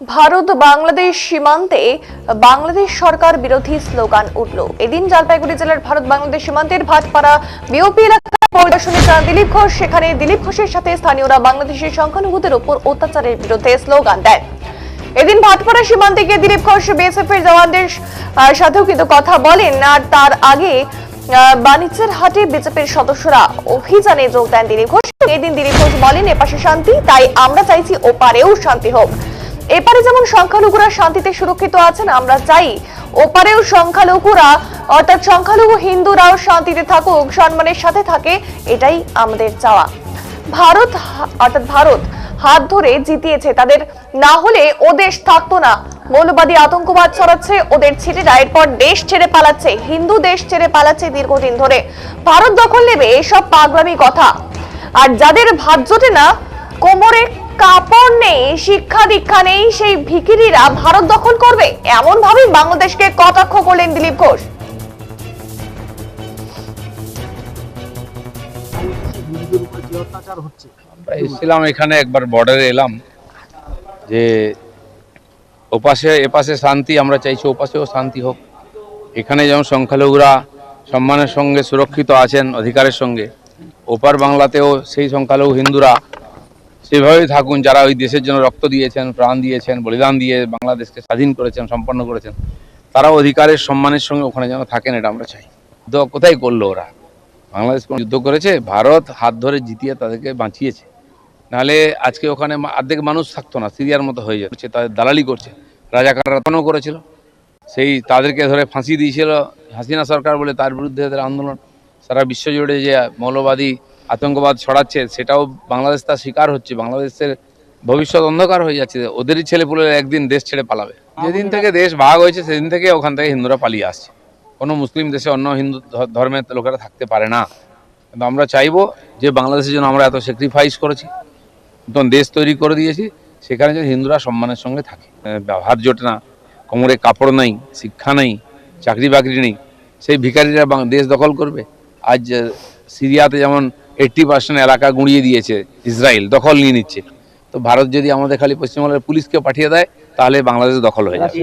ভারত বাংলাদেশ সীমান্তে বাংলাদেশ সরকার বিরোধী স্লোগান উঠল। এদিন জলপাইগুড়ি জেলার ভারত বাংলাদেশ সীমান্তের ভাটপাড়া বিওপি এলাকা পরিদর্শনে যান দিলীপ ঘোষ। সেখানে দিলীপ ঘোষের সাথে স্থানীয়রা বাংলাদেশের সংখ্যালঘুদের উপর অত্যাচারের বিরুদ্ধে স্লোগান দেয় এদিন ভাটপাড়া সীমান্তে গিয়ে দিলীপ ঘোষ বিএসএফ এর জওয়ানদের সাথেও কিন্তু কথা বলেন। আর তার আগে বাণিজ্যের হাটে বিজেপির সদস্যরা অভিযানে যোগ দেন দিলীপ ঘোষ। এদিন দিলীপ ঘোষ বলেন, এপাশে শান্তি, তাই আমরা চাইছি ওপারেও শান্তি হোক। এপারে যেমন সংখ্যালঘুরা শান্তিতে সুরক্ষিত আছেন, আমরা চাই ওপারেও সংখ্যালঘুরা, অর্থাৎ সংখ্যালঘু হিন্দুরাও শান্তিতে থাকুক, সম্মানের সাথে থাকে, এটাই আমাদের চাওয়া। ভারত, অর্থাৎ ভারত হাত ধরে জিতিয়েছে, তাদের না হলে ও দেশ থাকতো না। মৌলবাদী আতঙ্কবাদ ছড়াচ্ছে, ওদের ছেলেরা এরপর দেশ ছেড়ে পালাচ্ছে, হিন্দু দেশ ছেড়ে পালাচ্ছে দীর্ঘদিন ধরে। ভারত দখল নেবে, এসব পাগলামি কথা। আর যাদের ভাত জোটে না, কোমরে কাপড় নেই, শিক্ষা দীক্ষা নেই, সেই ভিকিরিরা ভারত দখল করবে। এমন ভাবে বাংলাদেশকে কটাক্ষ করলেন দিলীপ ঘোষ। আমরা এসেছিলাম এখানে, একবার বর্ডারে এলাম। যে ওপাশে, এপাশে শান্তি, আমরা চাইছি ওপাশেও শান্তি হোক। এখানে যেমন সংখ্যালঘুরা সম্মানের সঙ্গে সুরক্ষিত আছেন, অধিকারের সঙ্গে, ওপার বাংলাতেও সেই সংখ্যালঘু হিন্দুরা সেভাবেই থাকুন, যারা ওই দেশের জন্য রক্ত দিয়েছেন, প্রাণ দিয়েছেন, বলিদান দিয়ে বাংলাদেশকে স্বাধীন করেছেন, সম্পন্ন করেছেন, তারাও অধিকারের সম্মানের সঙ্গে ওখানে যেন থাকেন, এটা আমরা চাই। তো কোথায় করল ওরা? বাংলাদেশ কোনো যুদ্ধ করেছে? ভারত হাত ধরে জিতিয়ে তাদেরকে বাঁচিয়েছে। নাহলে আজকে ওখানে অর্ধেক মানুষ থাকতো না, সিরিয়ার মতো হয়ে যাচ্ছে তাদের দালালি করছে। রাজাকাররা তখনও করেছিল। সেই তাদেরকে ধরে ফাঁসি দিয়েছিল হাসিনা সরকার বলে তার বিরুদ্ধে এদের আন্দোলন। সারা বিশ্ব জুড়ে যে মৌলবাদী আতঙ্কবাদ ছড়াচ্ছে, সেটাও বাংলাদেশ তার শিকার হচ্ছে, বাংলাদেশের ভবিষ্যৎ অন্ধকার হয়ে যাচ্ছে, ওদেরই ছেলেপুলে একদিন দেশ ছেড়ে পালাবে। যেদিন থেকে দেশ ভাগ হয়েছে, সেদিন থেকে ওখান থেকে হিন্দুরা পালিয়ে আসছে। কোনো মুসলিম দেশে অন্য হিন্দু ধর্মের লোকেরা থাকতে পারে না। কিন্তু আমরা চাইব যে বাংলাদেশের জন্য আমরা এত স্যাক্রিফাইস করেছি, নতুন দেশ তৈরি করে দিয়েছি, সেখানে যদি হিন্দুরা সম্মানের সঙ্গে থাকে। ব্যবহার জোটে না, কোমরে কাপড় নেই, শিক্ষা নেই, চাকরি বাকরি নেই, সেই ভিখারিরা বাং- দেশ দখল করবে। আজ সিরিয়াতে যেমন এইট্টি পার্সেন্ট এলাকা গুঁড়িয়ে দিয়েছে, ইসরায়েল দখল নিয়ে নিচ্ছে। তো ভারত যদি আমাদের খালি পশ্চিমবঙ্গের পুলিশকে পাঠিয়ে দেয়, তাহলে বাংলাদেশ দখল হয়ে যাবে।